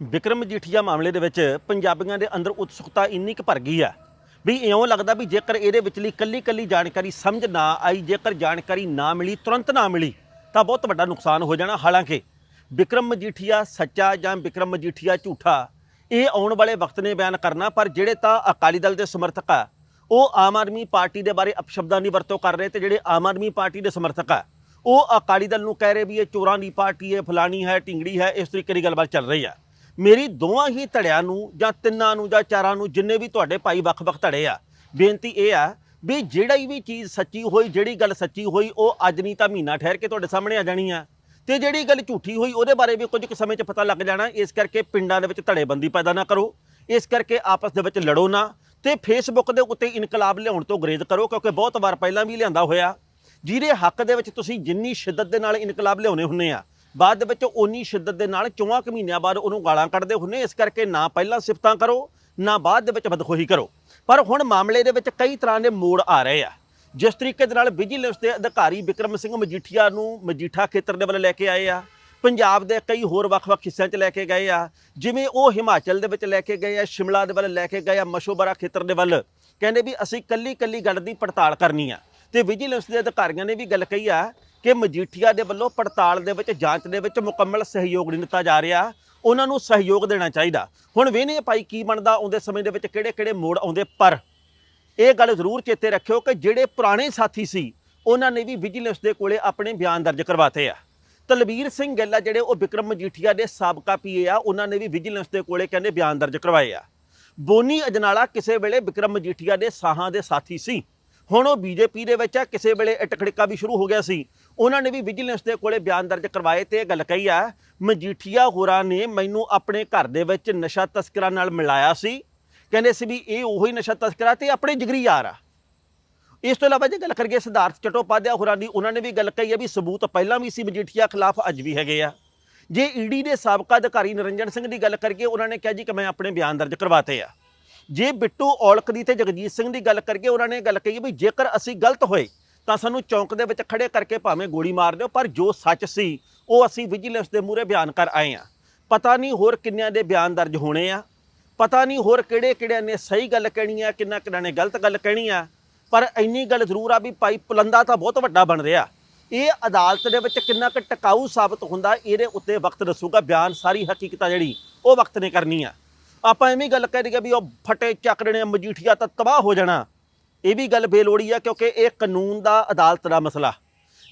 ਵਿਕਰਮ ਮਜੀਠੀਆ ਮਾਮਲੇ ਦੇ ਵਿੱਚ ਪੰਜਾਬੀਆਂ ਦੇ ਅੰਦਰ ਉਤਸੁਕਤਾ ਇੰਨੀ ਕੁ ਭਰ ਗਈ ਆ ਵੀ ਇਉਂ ਲੱਗਦਾ ਵੀ ਜੇਕਰ ਇਹਦੇ ਵਿੱਚਲੀ ਕੱਲੀ ਕੱਲੀ ਜਾਣਕਾਰੀ ਸਮਝ ਨਾ ਆਈ, ਜੇਕਰ ਜਾਣਕਾਰੀ ਨਾ ਮਿਲੀ, ਤੁਰੰਤ ਨਾ ਮਿਲੀ, ਤਾਂ ਬਹੁਤ ਵੱਡਾ ਨੁਕਸਾਨ ਹੋ ਜਾਣਾ। ਹਾਲਾਂਕਿ ਵਿਕਰਮ ਮਜੀਠੀਆ ਸੱਚਾ ਜਾਂ ਵਿਕਰਮ ਮਜੀਠੀਆ ਝੂਠਾ, ਇਹ ਆਉਣ ਵਾਲੇ ਵਕਤ ਨੇ ਬਿਆਨ ਕਰਨਾ, ਪਰ ਜਿਹੜੇ ਤਾਂ ਅਕਾਲੀ ਦਲ ਦੇ ਸਮਰਥਕ ਆ, ਉਹ ਆਮ ਆਦਮੀ ਪਾਰਟੀ ਦੇ ਬਾਰੇ ਅਪਸ਼ਬਦਾਂ ਦੀ ਵਰਤੋਂ ਕਰ ਰਹੇ ਤੇ ਜਿਹੜੇ ਆਮ ਆਦਮੀ ਪਾਰਟੀ ਦੇ ਸਮਰਥਕ ਆ, ਉਹ ਅਕਾਲੀ ਦਲ ਨੂੰ ਕਹਿ ਰਹੇ ਵੀ ਇਹ ਚੋਰਾਂ ਦੀ ਪਾਰਟੀ ਹੈ, ਫਲਾਣੀ ਹੈ, ਢਿੰਗੜੀ ਹੈ, ਇਸ ਤਰੀਕੇ ਦੀ ਗੱਲਬਾਤ ਚੱਲ ਰਹੀ ਆ। ਮੇਰੀ ਦੋਵਾਂ ਹੀ ਧੜਿਆਂ ਨੂੰ ਜਾਂ ਤਿੰਨਾਂ ਨੂੰ ਜਾਂ ਚਾਰਾਂ ਨੂੰ ਜਿੰਨੇ ਵੀ ਤੁਹਾਡੇ ਭਾਈ ਵੱਖ-ਵੱਖ ਧੜੇ ਆ, ਬੇਨਤੀ ਇਹ ਆ ਵੀ ਜਿਹੜੀ ਵੀ ਚੀਜ਼ ਸੱਚੀ ਹੋਈ, ਜਿਹੜੀ ਗੱਲ ਸੱਚੀ ਹੋਈ, ਉਹ ਅੱਜ ਨਹੀਂ ਤਾਂ ਮਹੀਨਾ ਠਹਿਰ ਕੇ ਤੁਹਾਡੇ ਸਾਹਮਣੇ ਆ ਜਾਣੀ ਆ। ਤੇ ਜਿਹੜੀ ਗੱਲ ਝੂਠੀ ਹੋਈ, ਉਹਦੇ ਬਾਰੇ ਵੀ ਕੁਝ ਕੁ ਸਮੇਂ 'ਚ ਪਤਾ ਲੱਗ ਜਾਣਾ, ਇਸ ਕਰਕੇ ਪਿੰਡਾਂ ਦੇ ਵਿੱਚ ਧੜੇਬੰਦੀ ਪੈਦਾ ਨਾ ਕਰੋ, ਇਸ ਕਰਕੇ ਆਪਸ ਦੇ ਵਿੱਚ ਲੜੋ ਨਾ, ਤੇ ਫੇਸਬੁੱਕ ਦੇ ਉੱਤੇ ਇਨਕਲਾਬ ਲਿਆਉਣ ਤੋਂ ਗਰੇਜ਼ ਕਰੋ, ਕਿਉਂਕਿ ਬਹੁਤ ਵਾਰ ਪਹਿਲਾਂ ਵੀ ਲਿਆਂਦਾ ਹੋਇਆ। ਜਿਹਦੇ ਹੱਕ ਦੇ ਵਿੱਚ ਤੁਸੀਂ ਜਿੰਨੀ ਸ਼ਿੱਦਤ ਦੇ ਨਾਲ ਇਨਕਲਾਬ ਲਿਆਉਣੇ ਹੁੰਨੇ ਆ ਬਾਅਦ ਦੇ ਵਿੱਚ ਓਨੀ ਸ਼ਿੱਦਤ ਦੇ ਨਾਲ ਚੌਵਾਂ ਕੁ ਮਹੀਨਿਆਂ ਬਾਅਦ ਉਹਨੂੰ ਗਾਲਾਂ ਕੱਢਦੇ ਹੁੰਨੇ, ਇਸ ਕਰਕੇ ਨਾ ਪਹਿਲਾਂ ਸਿਫਤਾਂ ਕਰੋ, ਨਾ ਬਾਅਦ ਦੇ ਵਿੱਚ ਬਦਖੋਹੀ ਕਰੋ। ਪਰ ਹੁਣ ਮਾਮਲੇ ਦੇ ਵਿੱਚ ਕਈ ਤਰ੍ਹਾਂ ਦੇ ਮੋੜ ਆ ਰਹੇ ਆ। ਜਿਸ ਤਰੀਕੇ ਦੇ ਨਾਲ ਵਿਜੀਲੈਂਸ ਦੇ ਅਧਿਕਾਰੀ ਵਿਕਰਮ ਸਿੰਘ ਮਜੀਠੀਆ ਨੂੰ ਮਜੀਠਾ ਖੇਤਰ ਦੇ ਵੱਲ ਲੈ ਕੇ ਆਏ ਆ। ਪੰਜਾਬ ਦੇ ਕਈ ਹੋਰ ਵੱਖ-ਵੱਖ ਹਿੱਸਿਆਂ 'ਚ ਲੈ ਕੇ ਗਏ ਆ। ਜਿਵੇਂ ਉਹ ਹਿਮਾਚਲ ਦੇ ਵਿੱਚ ਲੈ ਕੇ ਗਏ ਆ, ਸ਼ਿਮਲਾ ਦੇ ਵੱਲ ਲੈ ਕੇ ਗਏ ਆ, ਮਸ਼ੋਬਰਾ ਖੇਤਰ ਦੇ ਵੱਲ। ਕਹਿੰਦੇ ਵੀ ਅਸੀਂ ਕੱਲੀ-ਕੱਲੀ ਗੱਲ ਦੀ ਪੜਤਾਲ ਕਰਨੀ ਆ। ਤੇ ਵਿਜੀਲੈਂਸ ਦੇ ਅਧਿਕਾਰੀਆਂ ਨੇ ਵੀ ਗੱਲ ਕਹੀ ਆ ਕਿ ਮਜੀਠੀਆ ਦੇ ਵੱਲੋਂ ਪੜਤਾਲ ਦੇ ਵਿੱਚ, ਜਾਂਚ ਦੇ ਵਿੱਚ ਮੁਕੰਮਲ ਸਹਿਯੋਗ ਨਹੀਂ ਦਿੱਤਾ ਜਾ ਰਿਹਾ। ਉਹਨਾਂ ਨੂੰ ਸਹਿਯੋਗ ਦੇਣਾ ਚਾਹੀਦਾ। ਹੁਣ ਵੇਨੇ ਭਾਈ ਕੀ ਬਣਦਾ ਆਉਂਦੇ ਸਮੇਂ ਦੇ ਵਿੱਚ ਕਿਹੜੇ-ਕਿਹੜੇ ਮੋੜ ਆਉਂਦੇ, ਪਰ ਇਹ ਗੱਲ ਜ਼ਰੂਰ ਚੇਤੇ ਰੱਖਿਓ ਕਿ ਜਿਹੜੇ ਪੁਰਾਣੇ ਸਾਥੀ ਸੀ, ਉਹਨਾਂ ਨੇ ਵੀ ਵਿਜੀਲੈਂਸ ਦੇ ਕੋਲੇ ਆਪਣੇ ਬਿਆਨ ਦਰਜ ਕਰਵਾਤੇ ਆ। ਤਲਵੀਰ ਸਿੰਘ ਗਿੱਲ ਆ, ਜਿਹੜੇ ਉਹ ਵਿਕਰਮ ਮਜੀਠੀਆ ਦੇ ਸਾਬਕਾ ਪੀਏ ਆ, ਉਹਨਾਂ ਨੇ ਵੀ ਵਿਜੀਲੈਂਸ ਦੇ ਕੋਲੇ ਕਹਿੰਦੇ ਬਿਆਨ ਦਰਜ ਕਰਵਾਏ ਆ। ਬੋਨੀ ਅਜਨਾਲਾ ਕਿਸੇ ਵੇਲੇ ਵਿਕਰਮ ਮਜੀਠੀਆ ਦੇ ਸਾਹਾਂ ਦੇ ਸਾਥੀ ਸੀ। ਹੁਣ ਉਹ ਬੀਜੇਪੀ ਦੇ ਵਿੱਚ ਆ, ਕਿਸੇ ਵੇਲੇ ਇਟਖੜਿੱਕਾ ਵੀ ਸ਼ੁਰੂ ਹੋ ਗਿਆ ਸੀ। ਉਹਨਾਂ ਨੇ ਵੀ ਵਿਜੀਲੈਂਸ ਦੇ ਕੋਲੇ ਬਿਆਨ ਦਰਜ ਕਰਵਾਏ ਤੇ ਇਹ ਗੱਲ ਕਹੀ ਆ, ਮਜੀਠੀਆ ਹੋਰਾਂ ਨੇ ਮੈਨੂੰ ਆਪਣੇ ਘਰ ਦੇ ਵਿੱਚ ਨਸ਼ਾ ਤਸਕਰਾਂ ਨਾਲ ਮਿਲਾਇਆ ਸੀ। ਕਹਿੰਦੇ ਸੀ ਵੀ ਇਹ ਉਹੀ ਨਸ਼ਾ ਤਸਕਰਾ ਤੇ ਆਪਣੇ ਜਿਗਰੀ ਯਾਰ ਆ। ਇਸ ਤੋਂ ਇਲਾਵਾ ਜੇ ਗੱਲ ਕਰੀਏ ਸਿਧਾਰਥ ਚਟੋਪਾਧਿਆ ਹੋਰਾਂ ਦੀ, ਉਹਨਾਂ ਨੇ ਵੀ ਗੱਲ ਕਹੀ ਹੈ ਵੀ ਸਬੂਤ ਪਹਿਲਾਂ ਵੀ ਸੀ ਮਜੀਠੀਆ ਖਿਲਾਫ, ਅੱਜ ਵੀ ਹੈਗੇ ਆ। ਜੇ ਈਡੀ ਦੇ ਸਾਬਕਾ ਅਧਿਕਾਰੀ ਨਰਿੰਜਨ ਸਿੰਘ ਦੀ ਗੱਲ ਕਰੀਏ, ਉਹਨਾਂ ਨੇ ਕਿਹਾ ਜੀ ਕਿ ਮੈਂ ਆਪਣੇ ਬਿਆਨ ਦਰਜ ਕਰਵਾਤੇ ਆ। ਜੇ ਬਿੱਟੂ ਔਲਖ ਦੀ ਤੇ ਜਗਜੀਤ ਸਿੰਘ ਦੀ ਗੱਲ ਕਰੀਏ, ਉਹਨਾਂ ਨੇ ਗੱਲ ਕਹੀ ਵੀ ਜੇਕਰ ਅਸੀਂ ਗਲਤ ਹੋਏ, ਤਾਂ ਸਾਨੂੰ ਚੌਂਕ ਦੇ ਵਿੱਚ ਖੜੇ ਕਰਕੇ ਭਾਵੇਂ ਗੋਲੀ ਮਾਰ ਦਿਓ, ਪਰ ਜੋ ਸੱਚ ਸੀ, ਉਹ ਅਸੀਂ ਵਿਜੀਲੈਂਸ ਦੇ ਮੂਹਰੇ ਬਿਆਨ ਕਰ ਆਏ ਆ ਪਤਾ ਨਹੀਂ ਹੋਰ ਕਿੰਨਿਆਂ ਦੇ ਬਿਆਨ ਦਰਜ ਹੋਣੇ ਆ, ਪਤਾ ਨਹੀਂ ਹੋਰ ਕਿਹੜੇ ਕਿਹੜਿਆਂ ਨੇ ਸਹੀ ਗੱਲ ਕਹਿਣੀ ਆ ਕਿੰਨਾ ਕਿਹਨਾਂ ਨੇ ਗਲਤ ਗੱਲ ਕਹਿਣੀ ਆ, ਪਰ ਇੰਨੀ ਗੱਲ ਜ਼ਰੂਰ ਆ ਵੀ ਭਾਈ ਪੁਲੰਦਾ ਤਾਂ ਬਹੁਤ ਵੱਡਾ ਬਣ ਰਿਹਾ। ਇਹ ਅਦਾਲਤ ਦੇ ਵਿੱਚ ਕਿੰਨਾ ਕੁ ਟਿਕਾਊ ਸਾਬਤ ਹੁੰਦਾ, ਇਹਦੇ ਉੱਤੇ ਵਕਤ ਦੱਸੂਗਾ, ਬਿਆਨ ਸਾਰੀ ਹਕੀਕਤ ਆ ਜਿਹੜੀ, ਉਹ ਵਕਤ ਨੇ ਕਰਨੀ ਆ ਆਪਾਂ ਐਵੇਂ ਗੱਲ ਕਹਿ ਦਈਏ ਵੀ ਉਹ ਫਟੇ ਚੱਕਰੇ ਮਜੀਠੀਆ ਤਾਂ ਤਬਾਹ ਹੋ ਜਾਣਾ। ਇਹ ਵੀ ਗੱਲ ਬੇਲੋੜੀ ਆ ਕਿਉਂਕਿ ਇਹ ਕਾਨੂੰਨ ਦਾ ਅਦਾਲਤ ਦਾ ਮਸਲਾ।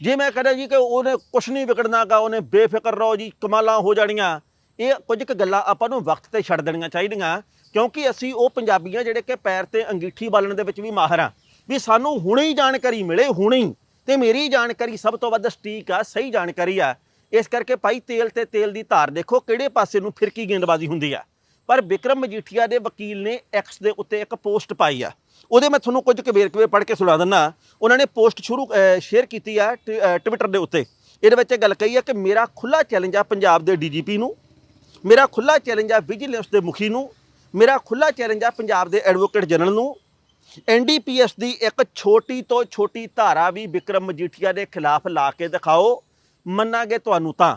ਜੇ ਮੈਂ ਕਹਾਂ ਜੀ ਕਿ ਉਹਨੇ ਕੁਛ ਨਹੀਂ ਵਿਗੜਨਾਗਾ ਉਹਨੇ ਬੇਫਿਕਰ ਰਹੋ ਜੀ, ਕਮਾਲਾਂ ਹੋ ਜਾਣੀਆਂ। ਇਹ ਕੁਝ ਕੁ ਗੱਲਾਂ ਆਪਾਂ ਨੂੰ ਵਕਤ ਤੇ ਛੱਡ ਦੇਣੀਆਂ ਚਾਹੀਦੀਆਂ, ਕਿਉਂਕਿ ਅਸੀਂ ਉਹ ਪੰਜਾਬੀਆਂ ਜਿਹੜੇ ਕਿ ਪੈਰ ਤੇ ਅੰਗੀਠੀ ਬਾਲਣ ਦੇ ਵਿੱਚ ਵੀ ਮਾਹਰ ਆ। ਵੀ ਸਾਨੂੰ ਹੁਣੇ ਹੀ ਜਾਣਕਾਰੀ ਮਿਲੇ, ਹੁਣੇ ਹੀ। ਤੇ ਮੇਰੀ ਜਾਣਕਾਰੀ ਸਭ ਤੋਂ ਵੱਧ ਸਟੀਕ ਆ, ਸਹੀ ਜਾਣਕਾਰੀ ਆ। ਇਸ ਕਰਕੇ ਭਾਈ ਤੇਲ ਤੇ ਤੇਲ ਦੀ ਧਾਰ ਦੇਖੋ ਕਿਹੜੇ ਪਾਸੇ ਨੂੰ ਫਿਰਕੀ ਗੇਂਦਬਾਜ਼ੀ ਹੁੰਦੀ ਆ। ਪਰ ਵਿਕਰਮ ਮਜੀਠੀਆ ਦੇ ਵਕੀਲ ਨੇ ਐਕਸ ਦੇ ਉੱਤੇ ਇੱਕ ਪੋਸਟ ਪਾਈ ਆ। ਉਹਦੇ ਮੈਂ ਤੁਹਾਨੂੰ ਕੁਝ ਕੁ ਵੇਰਕੇ ਪੜ੍ਹ ਕੇ ਸੁਣਾ ਦਿੰਦਾ ਉਹਨਾਂ ਨੇ ਪੋਸਟ ਸ਼ੁਰੂ ਸ਼ੇਅਰ ਕੀਤੀ ਆ ਟ- ਟਵਿੱਟਰ ਦੇ ਉੱਤੇ। ਇਹਦੇ ਵਿੱਚ ਇਹ ਗੱਲ ਕਹੀ ਆ ਕਿ ਮੇਰਾ ਖੁੱਲਾ ਚੈਲੰਜ ਆ ਪੰਜਾਬ ਦੇ ਡੀਜੀਪੀ ਨੂੰ, ਮੇਰਾ ਖੁੱਲਾ ਚੈਲੰਜ ਆ ਵਿਜੀਲੈਂਸ ਦੇ ਮੁਖੀ ਨੂੰ, ਮੇਰਾ ਖੁੱਲਾ ਚੈਲੰਜ ਆ ਪੰਜਾਬ ਦੇ ਐਡਵੋਕੇਟ ਜਨਰਲ ਨੂੰ। ਐਨਡੀਪੀਐਸ ਦੀ ਇੱਕ ਛੋਟੀ ਤੋਂ ਛੋਟੀ ਧਾਰਾ ਵੀ ਵਿਕਰਮ ਮਜੀਠੀਆ ਦੇ ਖਿਲਾਫ ਲਾ ਕੇ ਦਿਖਾਓ। ਮੰਨਾਂਗੇ ਤੁਹਾਨੂੰ ਤਾਂ।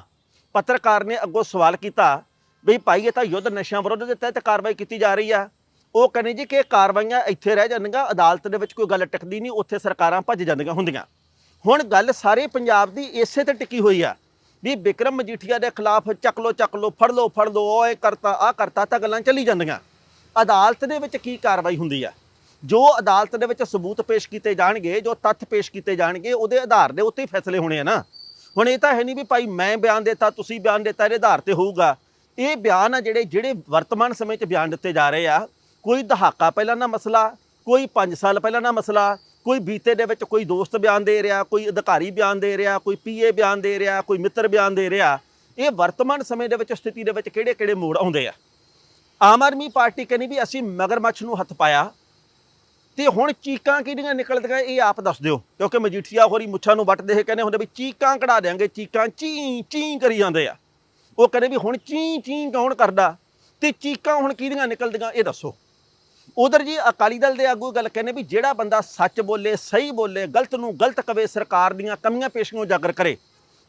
ਪੱਤਰਕਾਰ ਨੇ ਅੱਗੋਂ ਸਵਾਲ ਕੀਤਾ ਵੀ ਭਾਈ, ਇਹ ਤਾਂ ਯੁੱਧ ਨਸ਼ਿਆਂ ਵਿਰੁੱਧ ਦੇ ਤਹਿਤ ਕਾਰਵਾਈ ਕੀਤੀ ਜਾ ਰਹੀ ਆ। ਉਹ ਕਹਿੰਦੇ ਜੀ ਕਿ ਇਹ ਕਾਰਵਾਈਆਂ ਇੱਥੇ ਰਹਿ ਜਾਂਦੀਆਂ ਅਦਾਲਤ ਦੇ ਵਿੱਚ ਕੋਈ ਗੱਲ ਟਿਕਦੀ ਨਹੀਂ, ਉੱਥੇ ਸਰਕਾਰਾਂ ਭੱਜ ਜਾਂਦੀਆਂ ਹੁੰਦੀਆਂ। ਹੁਣ ਗੱਲ ਸਾਰੇ ਪੰਜਾਬ ਦੀ ਇਸੇ ਤੇ ਟਿਕੀ ਹੋਈ ਆ ਵੀ ਵਿਕਰਮ ਮਜੀਠੀਆ ਦੇ ਖਿਲਾਫ ਚੱਕ ਲੋ ਚੱਕ ਲੋ ਫੜ ਲੋ ਫੜ ਲੋ ਓਏ ਕਰਤਾ ਆ ਕਰਤਾ, ਤਾਂ ਗੱਲਾਂ ਚੱਲੀ ਜਾਂਦੀਆਂ। ਅਦਾਲਤ ਦੇ ਵਿੱਚ ਕੀ ਕਾਰਵਾਈ ਹੁੰਦੀ ਆ? ਜੋ ਅਦਾਲਤ ਦੇ ਵਿੱਚ ਸਬੂਤ ਪੇਸ਼ ਕੀਤੇ ਜਾਣਗੇ, ਜੋ ਤੱਥ ਪੇਸ਼ ਕੀਤੇ ਜਾਣਗੇ, ਉਹਦੇ ਆਧਾਰ ਦੇ ਉੱਤੇ ਫੈਸਲੇ ਹੋਣੇ ਆ ਨਾ। ਹੁਣ ਇਹ ਤਾਂ ਹੈ ਨਹੀਂ ਵੀ ਭਾਈ, ਮੈਂ ਬਿਆਨ ਦਿੱਤਾ, ਤੁਸੀਂ ਬਿਆਨ ਦਿੱਤਾ, ਇਹਦੇ ਆਧਾਰ ਤੇ ਹੋਊਗਾ। ਇਹ ਬਿਆਨ ਆ ਜਿਹੜੇ ਜਿਹੜੇ ਵਰਤਮਾਨ ਸਮੇਂ 'ਚ ਬਿਆਨ ਦਿੱਤੇ ਜਾ ਰਹੇ ਆ, ਕੋਈ ਦਹਾਕਾ ਪਹਿਲਾਂ ਦਾ ਮਸਲਾ, ਕੋਈ 5 ਸਾਲ ਪਹਿਲਾਂ ਦਾ ਮਸਲਾ, ਕੋਈ ਬੀਤੇ ਦੇ ਵਿੱਚ ਕੋਈ ਦੋਸਤ ਬਿਆਨ ਦੇ ਰਿਹਾ, ਕੋਈ ਅਧਿਕਾਰੀ ਬਿਆਨ ਦੇ ਰਿਹਾ, ਕੋਈ ਪੀਏ ਬਿਆਨ ਦੇ ਰਿਹਾ, ਕੋਈ ਮਿੱਤਰ ਬਿਆਨ ਦੇ ਰਿਹਾ, ਇਹ ਵਰਤਮਾਨ ਸਮੇਂ ਦੇ ਵਿੱਚ ਸਥਿਤੀ ਦੇ ਵਿੱਚ ਕਿਹੜੇ ਕਿਹੜੇ ਮੋੜ ਆਉਂਦੇ ਆ? ਆਮ ਆਦਮੀ ਪਾਰਟੀ ਕਹਿੰਦੀ ਵੀ ਅਸੀਂ ਮਗਰਮੱਛ ਨੂੰ ਹੱਥ ਪਾਇਆ, ਤੇ ਹੁਣ ਚੀਕਾਂ ਕਿਹੜੀਆਂ ਨਿਕਲਦੀਆਂ, ਇਹ ਆਪ ਦੱਸ ਦਿਓ, ਕਿਉਂਕਿ ਮਜੀਠੀਆ ਹੋਰੀ ਮੁੱਛਾਂ ਨੂੰ ਵੱਟਦੇ ਇਹ ਕਹਿੰਦੇ ਹੁੰਦੇ ਵੀ ਚੀਕਾਂ ਕਢਾ ਦੇਾਂਗੇ ਚੀਕਾਂ ਚੀ ਚੀ ਕਰੀ ਜਾਂਦੇ ਆ। ਉਹ ਕਹਿੰਦੇ ਵੀ ਹੁਣ ਚੀਂ ਚੀਂ ਕੌਣ ਕਰਦਾ ਤੇ ਚੀਕਾਂ ਹੁਣ ਕਿਹਦੀਆਂ ਨਿਕਲਦੀਆਂ, ਇਹ ਦੱਸੋ। ਉਧਰ ਜੀ ਅਕਾਲੀ ਦਲ ਦੇ ਆਗੂ ਗੱਲ ਕਹਿੰਦੇ ਵੀ ਜਿਹੜਾ ਬੰਦਾ ਸੱਚ ਬੋਲੇ, ਸਹੀ ਬੋਲੇ, ਗਲਤ ਨੂੰ ਗਲਤ ਕਵੇ, ਸਰਕਾਰ ਦੀਆਂ ਕਮੀਆਂ ਪੇਸ਼ੀਆਂ ਉਜਾਗਰ ਕਰੇ,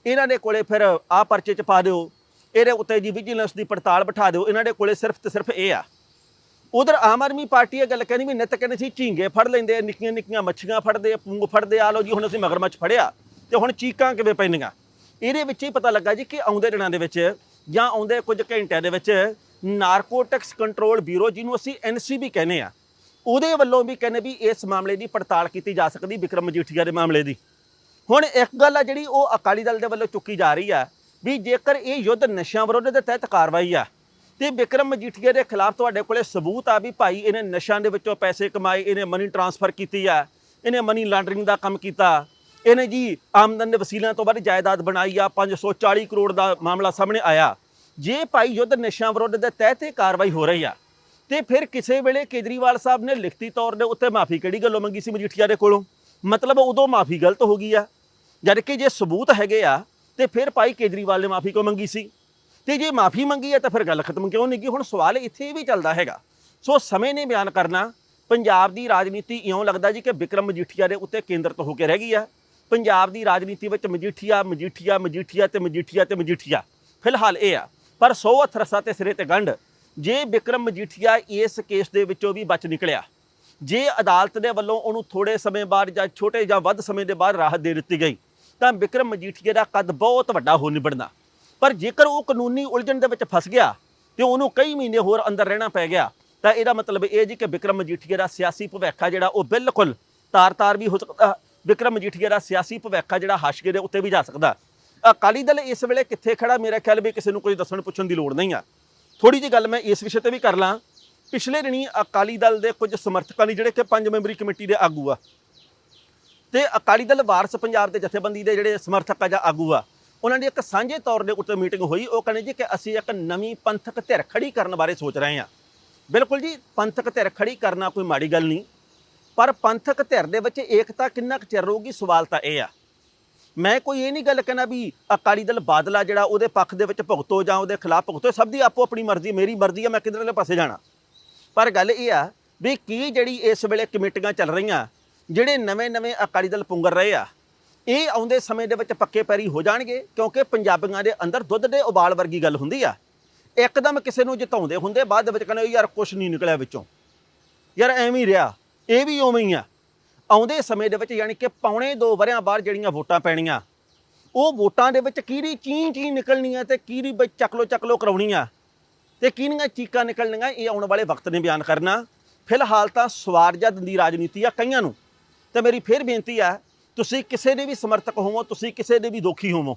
ਇਹਨਾਂ ਦੇ ਕੋਲੇ ਫਿਰ ਆ ਪਰਚੇ ਚ ਪਾ ਦਿਓ, ਇਹਦੇ ਉੱਤੇ ਜੀ ਵਿਜੀਲੈਂਸ ਦੀ ਪੜਤਾਲ ਬਿਠਾ ਦਿਓ, ਇਹਨਾਂ ਦੇ ਕੋਲੇ ਸਿਰਫ ਤੇ ਸਿਰਫ ਇਹ ਆ। ਉਧਰ ਆਮ ਆਦਮੀ ਪਾਰਟੀ ਇਹ ਗੱਲ ਕਹਿੰਦੀ ਵੀ ਨਿੱਤ ਕਹਿੰਦੇ ਸੀ ਝੀਂਗੇ ਫੜ ਲੈਂਦੇ ਨਿੱਕੀਆਂ ਨਿੱਕੀਆਂ ਮੱਛੀਆਂ ਫੜਦੇ ਪੂੰਗ ਫੜਦੇ ਆ ਲਓ ਜੀ ਹੁਣ ਅਸੀਂ ਮਗਰਮੱਛ ਫੜਿਆ, ਤੇ ਹੁਣ ਚੀਕਾਂ ਕਿਵੇਂ ਪੈਂਦੀਆਂ? ਇਹਦੇ ਵਿੱਚ ਹੀ ਪਤਾ ਲੱਗਾ ਜੀ ਕਿ ਆਉਂਦੇ ਦਿਨਾਂ ਦੇ ਵਿੱਚ ਜਾਂ ਆਉਂਦੇ ਕੁਝ ਘੰਟਿਆਂ ਦੇ ਵਿੱਚ ਨਾਰਕੋਟਿਕਸ ਕੰਟਰੋਲ ਬਿਊਰੋ, ਜਿਹਨੂੰ ਅਸੀਂ ਐਨਸੀਬੀ ਕਹਿੰਦੇ ਆ ਉਹਦੇ ਵੱਲੋਂ ਵੀ ਕਹਿੰਦੇ ਵੀ ਇਸ ਮਾਮਲੇ ਦੀ ਪੜਤਾਲ ਕੀਤੀ ਜਾ ਸਕਦੀ ਵਿਕਰਮ ਮਜੀਠੀਆ ਦੇ ਮਾਮਲੇ ਦੀ। ਹੁਣ ਇੱਕ ਗੱਲ ਆ ਜਿਹੜੀ ਉਹ ਅਕਾਲੀ ਦਲ ਦੇ ਵੱਲੋਂ ਚੁੱਕੀ ਜਾ ਰਹੀ ਆ ਵੀ ਜੇਕਰ ਇਹ ਯੁੱਧ ਨਸ਼ਿਆਂ ਵਿਰੁੱਧ ਦੇ ਤਹਿਤ ਕਾਰਵਾਈ ਆ, ਤੇ ਵਿਕਰਮ ਮਜੀਠੀਆ ਦੇ ਖਿਲਾਫ ਤੁਹਾਡੇ ਕੋਲੇ ਸਬੂਤ ਆ ਵੀ ਭਾਈ ਇਹਨੇ ਨਸ਼ਿਆਂ ਦੇ ਵਿੱਚੋਂ ਪੈਸੇ ਕਮਾਏ, ਇਹਨੇ ਮਨੀ ਟ੍ਰਾਂਸਫਰ ਕੀਤੀ ਆ, ਇਹਨੇ ਮਨੀ ਲਾਂਡਰਿੰਗ ਦਾ ਕੰਮ ਕੀਤਾ ਇਹਨੇ ਜੀ ਆਮਦਨ ਦੇ ਵਸੀਲਿਆਂ ਤੋਂ ਵੱਧ ਜਾਇਦਾਦ ਬਣਾਈ ਆ 540 ਕਰੋੜ ਦਾ ਮਾਮਲਾ ਸਾਹਮਣੇ ਆਇਆ। ਜੇ ਭਾਈ ਯੁੱਧ ਨਸ਼ਿਆਂ ਵਿਰੁੱਧ ਦੇ ਤਹਿ 'ਤੇ ਕਾਰਵਾਈ ਹੋ ਰਹੀ ਆ, ਤੇ ਫਿਰ ਕਿਸੇ ਵੇਲੇ ਕੇਜਰੀਵਾਲ ਸਾਹਿਬ ਨੇ ਲਿਖਤੀ ਤੌਰ ਦੇ ਉੱਤੇ ਮਾਫੀ ਕਿਹੜੀ ਗੱਲੋਂ ਮੰਗੀ ਸੀ ਮਜੀਠੀਆ ਦੇ ਕੋਲੋਂ? ਮਤਲਬ ਉਦੋਂ ਮਾਫੀ ਗਲਤ ਹੋ ਗਈ ਆ। ਜਦ ਕਿ ਜੇ ਸਬੂਤ ਹੈਗੇ ਆ, ਤੇ ਫਿਰ ਭਾਈ ਕੇਜਰੀਵਾਲ ਨੇ ਮਾਫੀ ਕਿਉਂ ਮੰਗੀ ਸੀ? ਤੇ ਜੇ ਮਾਫੀ ਮੰਗੀ ਹੈ ਤਾਂ ਫਿਰ ਗੱਲ ਖਤਮ ਕਿਉਂ ਨਹੀਂ ਗਈ? ਹੁਣ ਸਵਾਲ ਇੱਥੇ ਵੀ ਚੱਲਦਾ ਹੈਗਾ। ਸੋ ਸਮੇਂ ਨੇ ਬਿਆਨ ਕਰਨਾ। ਪੰਜਾਬ ਦੀ ਰਾਜਨੀਤੀ ਇਉਂ ਲੱਗਦਾ ਜੀ ਕਿ ਵਿਕਰਮ ਮਜੀਠੀਆ ਦੇ ਉੱਤੇ ਕੇਂਦਰਿਤ ਹੋ ਕੇ ਰਹਿ ਗਈ ਆ। ਪੰਜਾਬ ਦੀ ਰਾਜਨੀਤੀ ਵਿੱਚ ਮਜੀਠੀਆ ਮਜੀਠੀਆ ਮਜੀਠੀਆ ਤੇ ਮਜੀਠੀਆ ਤੇ ਮਜੀਠੀਆ। ਫਿਲਹਾਲ ਇਹ ਆ। ਪਰ ਸੌ ਹੱਥ ਰਸਾ ਤੇ ਸਿਰੇ ਤੇ ਗੰਢ, ਜੇ ਵਿਕਰਮ ਮਜੀਠੀਆ ਇਸ ਕੇਸ ਦੇ ਵਿੱਚੋਂ ਵੀ ਬਚ ਨਿਕਲਿਆ, ਜੇ ਅਦਾਲਤ ਦੇ ਵੱਲੋਂ ਉਹਨੂੰ ਥੋੜੇ ਸਮੇਂ ਬਾਅਦ ਜਾਂ ਛੋਟੇ ਜਾਂ ਵੱਧ ਸਮੇਂ ਦੇ ਬਾਅਦ ਰਾਹਤ ਦੇ ਦਿੱਤੀ ਗਈ, ਤਾਂ ਵਿਕਰਮ ਮਜੀਠੀਆ ਦਾ ਕੱਦ ਬਹੁਤ ਵੱਡਾ ਹੋ ਨਿਬੜਨਾ। ਪਰ ਜੇਕਰ ਉਹ ਕਾਨੂੰਨੀ ਉਲਝਣ ਦੇ ਵਿੱਚ ਫਸ ਗਿਆ ਤੇ ਉਹਨੂੰ ਕਈ ਮਹੀਨੇ ਹੋਰ ਅੰਦਰ ਰਹਿਣਾ ਪੈ ਗਿਆ, ਤਾਂ ਇਹਦਾ ਮਤਲਬ ਇਹ ਜੀ ਕਿ ਵਿਕਰਮ ਮਜੀਠੀਆ ਦਾ ਸਿਆਸੀ ਭਵਿੱਖ ਆ ਜਿਹੜਾ ਉਹ ਬਿਲਕੁਲ ਤਾਰ-ਤਾਰ ਵੀ ਹੋ ਸਕਦਾ ਵਿਕਰਮ ਮਜੀਠੀਆ ਦਾ ਸਿਆਸੀ ਭਵਿੱਖ ਆ ਜਿਹੜਾ ਹਾਸ਼ੀਏ ਦੇ ਉੱਤੇ ਵੀ ਜਾ ਸਕਦਾ। ਅਕਾਲੀ ਦਲ ਇਸ ਵੇਲੇ ਕਿੱਥੇ ਖੜਾ? ਮੇਰਾ ਖਿਆਲ ਵੀ ਕਿਸੇ ਨੂੰ ਕੋਈ ਦੱਸਣ ਪੁੱਛਣ ਦੀ ਲੋੜ ਨਹੀਂ ਆ। ਥੋੜੀ ਜਿਹੀ ਗੱਲ ਮੈਂ ਇਸ ਵਿਸ਼ੇ ਤੇ ਵੀ ਕਰ ਲਾਂ। ਪਿਛਲੇ ਦਿਨੀ ਅਕਾਲੀ ਦਲ ਦੇ ਕੁਝ ਸਮਰਥਕਾਂ ਨੇ ਜਿਹੜੇ ਕਿ ਪੰਜ ਮੈਂਬਰੀ ਕਮੇਟੀ ਦੇ ਆਗੂ ਆ, ਤੇ ਅਕਾਲੀ ਦਲ ਵਾਰਸ ਪੰਜਾਬ ਦੇ ਜਥੇਬੰਦੀ ਦੇ ਜਿਹੜੇ ਸਮਰਥਕ ਆ ਜਾਂ ਆਗੂ ਆ, ਉਹਨਾਂ ਦੀ ਇੱਕ ਸਾਂਝੇ ਤੌਰ ਦੇ ਉੱਤੇ ਮੀਟਿੰਗ ਹੋਈ। ਉਹ ਕਹਿੰਦੇ ਜੀ ਕਿ ਅਸੀਂ ਇੱਕ ਨਵੀਂ ਪੰਥਕ ਧਿਰ ਖੜੀ ਕਰਨ ਬਾਰੇ ਸੋਚ ਰਹੇ ਹਾਂ ਬਿਲਕੁਲ ਜੀ, ਪੰਥਕ ਧਿਰ ਖੜੀ ਕਰਨਾ ਕੋਈ ਮਾੜੀ ਗੱਲ ਨਹੀਂ। ਪਰ ਪੰਥਕ ਧਿਰ ਦੇ ਵਿੱਚ ਏਕਤਾ ਕਿੰਨਾ ਕੁ ਚਿਰ ਰਹੂਗੀ? ਸਵਾਲ ਤਾਂ ਇਹ ਆ। ਮੈਂ ਕੋਈ ਇਹ ਨਹੀਂ ਗੱਲ ਕਹਿਣਾ ਵੀ ਅਕਾਲੀ ਦਲ ਬਾਦਲਾ ਜਿਹੜਾ ਉਹਦੇ ਪੱਖ ਦੇ ਵਿੱਚ ਭੁਗਤੋ ਜਾਂ ਉਹਦੇ ਖਿਲਾਫ ਭੁਗਤੋ ਸਭ ਦੀ ਆਪੋ ਆਪਣੀ ਮਰਜ਼ੀ, ਮੇਰੀ ਮਰਜ਼ੀ ਆ, ਮੈਂ ਕਿਧਰਲੇ ਪਾਸੇ ਜਾਣਾ। ਪਰ ਗੱਲ ਇਹ ਆ ਵੀ ਕੀ ਜਿਹੜੀ ਇਸ ਵੇਲੇ ਕਮੇਟੀਆਂ ਚੱਲ ਰਹੀਆਂ, ਜਿਹੜੇ ਨਵੇਂ-ਨਵੇਂ ਅਕਾਲੀ ਦਲ ਪੁੰਗਰ ਰਹੇ ਆ, ਇਹ ਆਉਂਦੇ ਸਮੇਂ ਦੇ ਵਿੱਚ ਪੱਕੇ ਪੈਰੀ ਹੋ ਜਾਣਗੇ? ਕਿਉਂਕਿ ਪੰਜਾਬੀਆਂ ਦੇ ਅੰਦਰ ਦੁੱਧ ਦੇ ਉਬਾਲ ਵਰਗੀ ਗੱਲ ਹੁੰਦੀ ਆ। ਇੱਕਦਮ ਕਿਸੇ ਨੂੰ ਜਿਤਾਉਂਦੇ ਹੁੰਦੇ, ਬਾਅਦ ਵਿੱਚ ਕਹਿੰਦੇ ਯਾਰ ਕੁਛ ਨਹੀਂ ਨਿਕਲਿਆ ਵਿੱਚੋਂ। ਯਾਰ ਐਵੇਂ ਹੀ ਰਿਹਾ। ਇਹ ਵੀ ਉਵੇਂ ਹੀ ਆ। ਆਉਂਦੇ ਸਮੇਂ ਦੇ ਵਿੱਚ ਯਾਨੀ ਕਿ ਪੌਣੇ 2 ਵਰਿਆਂ ਬਾਅਦ ਜਿਹੜੀਆਂ ਵੋਟਾਂ ਪੈਣੀਆਂ, ਉਹ ਵੋਟਾਂ ਦੇ ਵਿੱਚ ਕਿਹੜੀ ਚੀਂ ਚੀਂ ਨਿਕਲਣੀ ਨਿਕਲਣੀਆਂ ਤੇ ਕਿਹੜੀ ਵਿੱਚ ਚੱਕਲੋ ਚੱਕਲੋ ਆ ਤੇ ਕਿਹਨੀਆਂ ਚੀਕਾਂ ਨਿਕਲਣੀਆਂ, ਇਹ ਆਉਣ ਵਾਲੇ ਵਕਤ ਨੇ ਬਿਆਨ ਕਰਨਾ। ਫਿਲਹਾਲ ਤਾਂ ਸਵਾਰ ਜਦ ਦੀ ਰਾਜਨੀਤੀ ਆ ਕਈਆਂ ਨੂੰ। ਤੇ ਮੇਰੀ ਫੇਰ ਬੇਨਤੀ ਆ, ਤੁਸੀਂ ਕਿਸੇ ਦੇ ਵੀ ਸਮਰਥਕ ਹੋਵੋ, ਤੁਸੀਂ ਕਿਸੇ ਦੇ ਵੀ ਦੋਖੀ ਹੋਵੋ,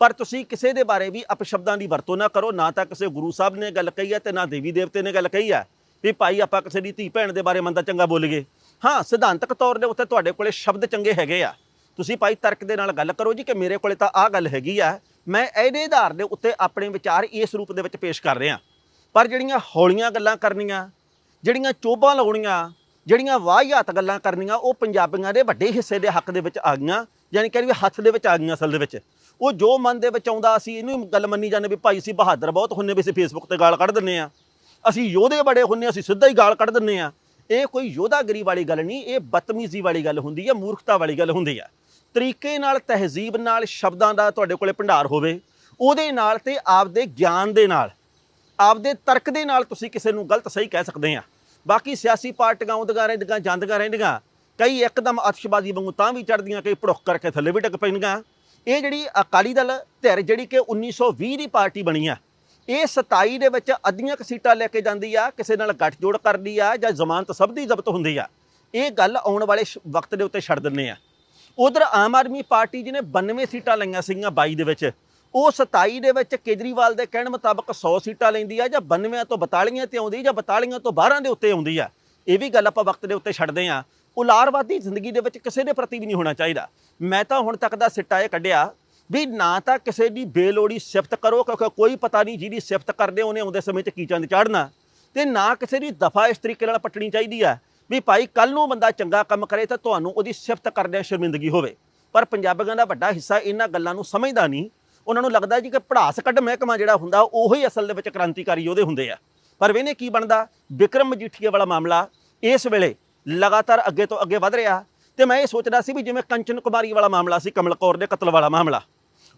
ਪਰ ਤੁਸੀਂ ਕਿਸੇ ਦੇ ਬਾਰੇ ਵੀ ਅਪਸ਼ਬਦਾਂ ਦੀ ਵਰਤੋਂ ਨਾ ਕਰੋ, ਨਾ ਤਾਂ ਕਿਸੇ ਗੁਰੂ ਸਾਹਿਬ ਨੇ ਗੱਲ ਕਹੀ ਹੈ ਤੇ ਨਾ ਦੇਵੀ ਦੇਵਤੇ ਨੇ ਗੱਲ ਕਹੀ ਹੈ ਵੀ ਭਾਈ ਆਪਾਂ ਕਿਸੇ ਦੀ ਧੀ ਭੈਣ ਦੇ ਬਾਰੇ ਮੰਦਾ ਚੰਗਾ ਬੋਲੀਏ ਹਾਂ, ਸਿਧਾਂਤਕ ਤੌਰ ਦੇ ਉੱਤੇ ਤੁਹਾਡੇ ਕੋਲੇ ਸ਼ਬਦ ਚੰਗੇ ਹੈਗੇ ਆ। ਤੁਸੀਂ ਭਾਈ ਤਰਕ ਦੇ ਨਾਲ ਗੱਲ ਕਰੋ ਜੀ ਕਿ ਮੇਰੇ ਕੋਲੇ ਤਾਂ ਆਹ ਗੱਲ ਹੈਗੀ ਆ। ਮੈਂ ਇਹਦੇ ਆਧਾਰ ਦੇ ਉੱਤੇ ਆਪਣੇ ਵਿਚਾਰ ਇਸ ਰੂਪ ਦੇ ਵਿੱਚ ਪੇਸ਼ ਕਰ ਰਿਹਾ। ਪਰ ਜਿਹੜੀਆਂ ਹੌਲੀਆਂ ਗੱਲਾਂ ਕਰਨੀਆਂ, ਜਿਹੜੀਆਂ ਚੋਬਾਂ ਲਾਉਣੀਆਂ, ਜਿਹੜੀਆਂ ਵਾਹਿਆਤ ਗੱਲਾਂ ਕਰਨੀਆਂ, ਉਹ ਪੰਜਾਬੀਆਂ ਦੇ ਵੱਡੇ ਹਿੱਸੇ ਦੇ ਹੱਕ ਦੇ ਵਿੱਚ ਆ ਗਈਆਂ, ਯਾਨੀ ਕਿ ਵੀ ਹੱਥ ਦੇ ਵਿੱਚ ਆ ਗਈਆਂ ਅਸਲ ਦੇ ਵਿੱਚ। ਉਹ ਜੋ ਮਨ ਦੇ ਵਿੱਚ ਆਉਂਦਾ, ਅਸੀਂ ਇਹਨੂੰ ਗੱਲ ਮੰਨੀ ਜਾਂਦੇ ਵੀ ਭਾਈ ਅਸੀਂ ਬਹਾਦਰ ਬਹੁਤ ਹੁੰਨੇ ਵੀ ਅਸੀਂ ਫੇਸਬੁੱਕ ਤੇ ਗਾਲ ਕੱਢ ਦਿੰਨੇ ਆ ਅਸੀਂ ਯੋਧੇ ਬੜੇ ਹੁੰਨੇ ਅਸੀਂ ਸਿੱਧਾ ਹੀ ਗਾਲ ਕੱਢ ਦਿੰਨੇ ਆ। ਇਹ ਕੋਈ ਯੋਧਾਗਰੀ ਵਾਲੀ ਗੱਲ ਨਹੀਂ, ਇਹ ਬਦਤਮੀਜ਼ੀ ਵਾਲੀ ਗੱਲ ਹੁੰਦੀ ਹੈ ਮੂਰਖਤਾ ਵਾਲੀ ਗੱਲ ਹੁੰਦੀ ਹੈ ਤਰੀਕੇ ਨਾਲ, ਤਹਿਜ਼ੀਬ ਨਾਲ, ਸ਼ਬਦਾਂ ਦਾ ਤੁਹਾਡੇ ਕੋਲੇ ਭੰਡਾਰ ਹੋਵੇ, ਉਹਦੇ ਨਾਲ ਤੇ ਆਪਦੇ ਗਿਆਨ ਦੇ ਨਾਲ, ਆਪਦੇ ਤਰਕ ਦੇ ਨਾਲ ਤੁਸੀਂ ਕਿਸੇ ਨੂੰ ਗਲਤ ਸਹੀ ਕਹਿ ਸਕਦੇ ਆ। ਬਾਕੀ ਸਿਆਸੀ ਪਾਰਟੀਆਂ ਉਦਗਾਂ ਰਹਿੰਦੀਆਂ, ਜਾਂਦੀਆਂ ਰਹਿੰਦੀਆਂ, ਕਈ ਇੱਕਦਮ ਅਤਿਸ਼ਬਾਜ਼ੀ ਵਾਂਗੂ ਤਾਂ ਵੀ ਚੜਦੀਆਂ ਕਈ ਭੜੁੱਕ ਕਰਕੇ ਥੱਲੇ ਵੀ ਡਿੱਗ ਪੈਂਦੀਆਂ। ਇਹ ਜਿਹੜੀ ਅਕਾਲੀ ਦਲ ਧਿਰ ਜਿਹੜੀ ਕਿ 1920 ਦੀ ਪਾਰਟੀ ਬਣੀ ਆ ਇਹ 27 ਦੇ ਵਿੱਚ ਅੱਧੀਆਂ ਕੁ ਸੀਟਾਂ ਲੈ ਕੇ ਜਾਂਦੀ ਆ, ਕਿਸੇ ਨਾਲ ਗੱਠਜੋੜ ਕਰਦੀ ਆ ਜਾਂ ਜ਼ਮਾਨਤ ਸਭ ਦੀ ਜ਼ਬਤ ਹੁੰਦੀ ਆ। ਇਹ ਗੱਲ ਆਉਣ ਵਾਲੇ ਸ਼- ਵਕਤ ਦੇ ਉੱਤੇ ਛੱਡ ਦਿੰਨੇ ਆ। ਉਧਰ ਆਮ ਆਦਮੀ ਪਾਰਟੀ ਜਿਹਨੇ 92 ਸੀਟਾਂ ਲਈਆਂ ਸੀਗੀਆਂ 22 ਦੇ ਵਿੱਚ। ਉਹ 27 ਦੇ ਵਿੱਚ ਕੇਜਰੀਵਾਲ ਦੇ ਕਹਿਣ ਮੁਤਾਬਕ 100 ਸੀਟਾਂ ਲੈਂਦੀ ਆ ਜਾਂ 92 ਤੋਂ 42 ਤੇ ਆਉਂਦੀ ਜਾਂ 42 ਤੋਂ 12 ਦੇ ਉੱਤੇ ਆਉਂਦੀ ਆ। ਇਹ ਵੀ ਗੱਲ ਆਪਾਂ ਵਕਤ ਦੇ ਉੱਤੇ ਛੱਡਦੇ ਆ। ਉਲਾਰਵਾਦੀ ਜ਼ਿੰਦਗੀ ਦੇ ਵਿੱਚ ਕਿਸੇ ਦੇ ਪ੍ਰਤੀ ਵੀ ਨਹੀਂ ਹੋਣਾ ਚਾਹੀਦਾ। ਮੈਂ ਤਾਂ ਹੁਣ ਤੱਕ ਦਾ ਸਿੱਟਾ ਇਹ ਕੱਢਿਆ ਵੀ ਨਾ ਤਾਂ ਕਿਸੇ ਦੀ ਬੇਲੋੜੀ ਸਿਫਤ ਕਰੋ, ਕਿਉਂਕਿ ਕੋਈ ਪਤਾ ਨਹੀਂ ਜਿਹਦੀ ਸਿਫਤ ਕਰਦੇ ਉਹਨੇ ਆਉਂਦੇ ਸਮੇਂ 'ਚ ਕੀ ਚੰਦ ਚਾੜਨਾ ਤੇ ਨਾ ਕਿਸੇ ਦੀ ਦਫਾ ਇਸ ਤਰੀਕੇ ਨਾਲ ਪੱਟਣੀ ਚਾਹੀਦੀ ਆ ਵੀ ਭਾਈ ਕੱਲ ਨੂੰ ਬੰਦਾ ਚੰਗਾ ਕੰਮ ਕਰੇ ਤਾਂ ਤੁਹਾਨੂੰ ਉਹਦੀ ਸਿਫਤ ਕਰਦਿਆਂ ਸ਼ਰਮਿੰਦਗੀ ਹੋਵੇ। ਪਰ ਪੰਜਾਬੀਆਂ ਦਾ ਵੱਡਾ ਹਿੱਸਾ ਇਹਨਾਂ ਗੱਲਾਂ ਨੂੰ ਸਮਝਦਾ ਨਹੀਂ। ਉਹਨਾਂ ਨੂੰ ਲੱਗਦਾ ਜੀ ਕਿ ਪੜਾਸ ਕੱਢ ਮਹਿਕਮਾ ਜਿਹੜਾ ਹੁੰਦਾ, ਉਹੀ ਅਸਲ ਦੇ ਵਿੱਚ ਕ੍ਰਾਂਤੀਕਾਰੀ ਉਹਦੇ ਹੁੰਦੇ ਆ। ਪਰ ਵੇਨੇ ਕੀ ਬਣਦਾ? ਵਿਕਰਮ ਮਜੀਠੀਆ ਵਾਲਾ ਮਾਮਲਾ ਇਸ ਵੇਲੇ ਲਗਾਤਾਰ ਅੱਗੇ ਤੋਂ ਅੱਗੇ ਵਧ ਰਿਹਾ। ਤੇ ਮੈਂ ਇਹ ਸੋਚਦਾ ਸੀ ਵੀ ਜਿਵੇਂ ਕੰਚਨ ਕੁਮਾਰੀ ਵਾਲਾ ਮਾਮਲਾ ਸੀ, ਕਮਲ ਕੌਰ ਦੇ ਕਤਲ ਵਾਲਾ ਮਾਮਲਾ।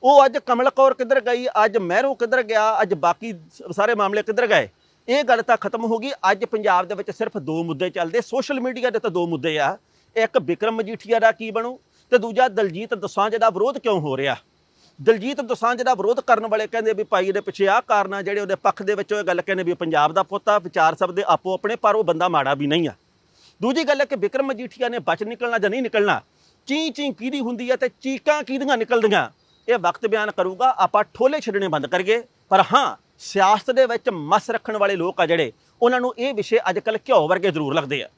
ਉਹ ਅੱਜ ਕਮਲ ਕੌਰ ਕਿੱਧਰ ਗਈ? ਅੱਜ ਮਹਿਰੂ ਕਿੱਧਰ ਗਿਆ? ਅੱਜ ਬਾਕੀ ਸਾਰੇ ਮਾਮਲੇ ਕਿੱਧਰ ਗਏ? ਇਹ ਗੱਲ ਤਾਂ ਖਤਮ ਹੋ ਗਈ। ਅੱਜ ਪੰਜਾਬ ਦੇ ਵਿੱਚ ਸਿਰਫ ਦੋ ਮੁੱਦੇ ਚੱਲਦੇ। ਸੋਸ਼ਲ ਮੀਡੀਆ ਦੇ ਤਾਂ ਦੋ ਮੁੱਦੇ ਆ। ਇੱਕ ਵਿਕਰਮ ਮਜੀਠੀਆ ਦਾ ਕੀ ਬਣੂ ਤੇ ਦੂਜਾ ਦਲਜੀਤ ਦੋਸਾਂਝ ਦਾ ਵਿਰੋਧ ਕਿਉਂ ਹੋ ਰਿਹਾ? ਦਲਜੀਤ ਦੋਸਾਂਝ ਦਾ ਵਿਰੋਧ ਕਰਨ ਵਾਲੇ ਕਹਿੰਦੇ ਵੀ ਭਾਈ ਇਹਦੇ ਪਿੱਛੇ ਆਹ ਕਾਰਨ ਆ, ਜਿਹੜੇ ਉਹਦੇ ਪੱਖ ਦੇ ਵਿੱਚ ਉਹ ਗੱਲ ਕਹਿੰਦੇ ਵੀ ਪੰਜਾਬ ਦਾ ਪੁੱਤ ਆ, ਵਿਚਾਰ ਸਭ ਦੇ ਆਪੋ ਆਪਣੇ, ਪਰ ਉਹ ਬੰਦਾ ਮਾੜਾ ਵੀ ਨਹੀਂ ਆ। ਦੂਜੀ ਗੱਲ ਹੈ ਕਿ ਵਿਕਰਮ ਮਜੀਠੀਆ ਨੇ ਬਚ ਨਿਕਲਣਾ ਜਾਂ ਨਹੀਂ ਨਿਕਲਣਾ ਚੀਂ ਚੀ ਕਿਹਦੀ ਹੁੰਦੀ ਹੈ ਤੇ ਚੀਕਾਂ ਕਿਹਦੀਆਂ ਨਿਕਲਦੀਆਂ? ਇਹ ਵਕਤ ਬਿਆਨ ਕਰੂਗਾ, ਆਪਾਂ ਠੋਲੇ ਛੱਡਣੇ ਬੰਦ ਕਰੀਏ। ਪਰ ਹਾਂ, ਸਿਆਸਤ ਦੇ ਵਿੱਚ ਮਸ ਰੱਖਣ ਵਾਲੇ ਲੋਕ ਆ ਜਿਹੜੇ, ਉਹਨਾਂ ਨੂੰ ਇਹ ਵਿਸ਼ੇ ਅੱਜ ਕੱਲ੍ਹ ਘਿਓ ਵਰਗੇ ਜ਼ਰੂਰ ਲੱਗਦੇ ਆ।